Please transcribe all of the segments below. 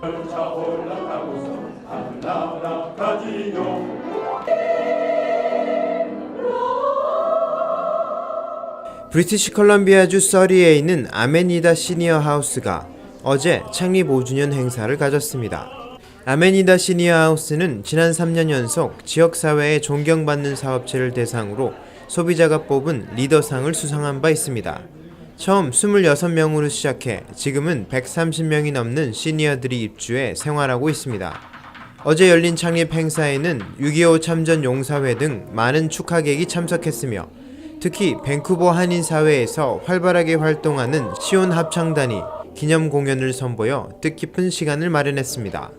열차 올라타고서 한 나라 가지요 브리티시 컬럼비아주 서리에 있는 아메니다 시니어 하우스가 어제 창립 5주년 행사를 가졌습니다. 아메니다 시니어 하우스는 지난 3년 연속 지역사회에 존경받는 사업체를 대상으로 소비자가 뽑은 리더상을 수상한 바 있습니다. 처음 26명으로 시작해 지금은 130명이 넘는 시니어들이 입주해 생활하고 있습니다. 어제 열린 창립 행사에는 6.25 참전 용사회 등 많은 축하객이 참석했으며 특히 밴쿠버 한인사회에서 활발하게 활동하는 시온 합창단이 기념 공연을 선보여 뜻깊은 시간을 마련했습니다.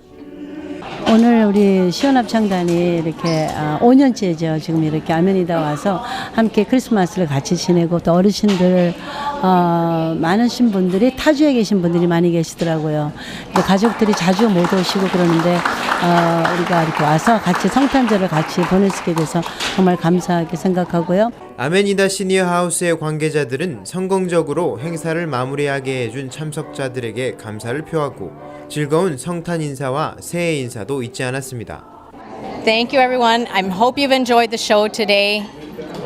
오늘 우리 시원합창단이 이렇게 아, 5년째죠. 지금 이렇게 아메니다 와서 함께 크리스마스를 같이 지내고 또 어르신들 어, 많으신 분들이 타주에 계신 분들이 많이 계시더라고요. 가족들이 자주 못 오시고 그러는데 어, 우리가 이렇게 와서 같이 성탄절을 같이 보낼 수 있게 돼서 정말 감사하게 생각하고요. 아메니다 시니어 하우스의 관계자들은 성공적으로 행사를 마무리하게 해준 참석자들에게 감사를 표하고 즐거운 성탄 인사와 새해 인사도 잊지 않았습니다. Thank you, everyone. I hope you've enjoyed the show today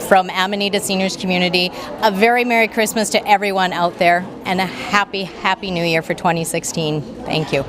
from Amanita Seniors Community. A very Merry Christmas to everyone out there and a happy, happy New Year for 2016. Thank you.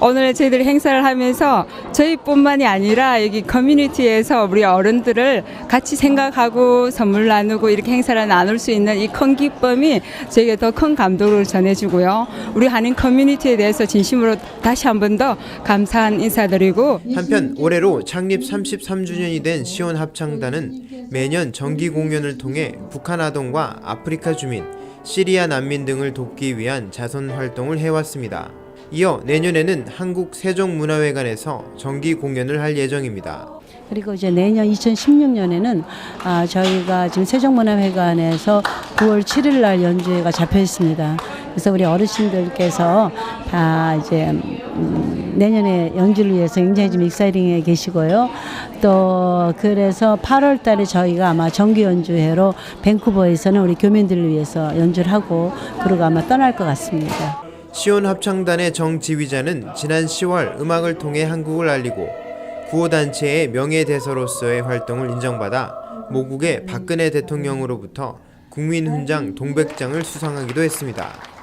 오늘 저희들이 행사를 하면서 저희뿐만이 아니라 여기 커뮤니티에서 우리 어른들을 같이 생각하고 선물 나누고 이렇게 행사를 나눌 수 있는 이 큰 기쁨이 저에게 더 큰 감동을 전해주고요. 우리 한인 커뮤니티에 대해서 진심으로 다시 한 번 더 감사한 인사드리고 한편 올해로 창립 33주년이 된 시온 합창단은 매년 정기 공연을 통해 북한 아동과 아프리카 주민, 시리아 난민 등을 돕기 위한 자선 활동을 해왔습니다. 이어 내년에는 한국 세종문화회관에서 정기 공연을 할 예정입니다. 그리고 이제 내년 2016년에는 아, 저희가 지금 세종문화회관에서 9월 7일 날 연주회가 잡혀 있습니다. 그래서 우리 어르신들께서 다 이제 음, 내년에 연주를 위해서 굉장히 좀 익사이딩해 계시고요. 또 그래서 8월 달에 저희가 아마 정기 연주회로 밴쿠버에서는 우리 교민들을 위해서 연주를 하고 그러고 아마 떠날 것 같습니다. 시온 합창단의 정 지휘자는 지난 10월 음악을 통해 한국을 알리고 구호 단체의 명예대서로서의 활동을 인정받아 모국의 박근혜 대통령으로부터 국민훈장 동백장을 수상하기도 했습니다.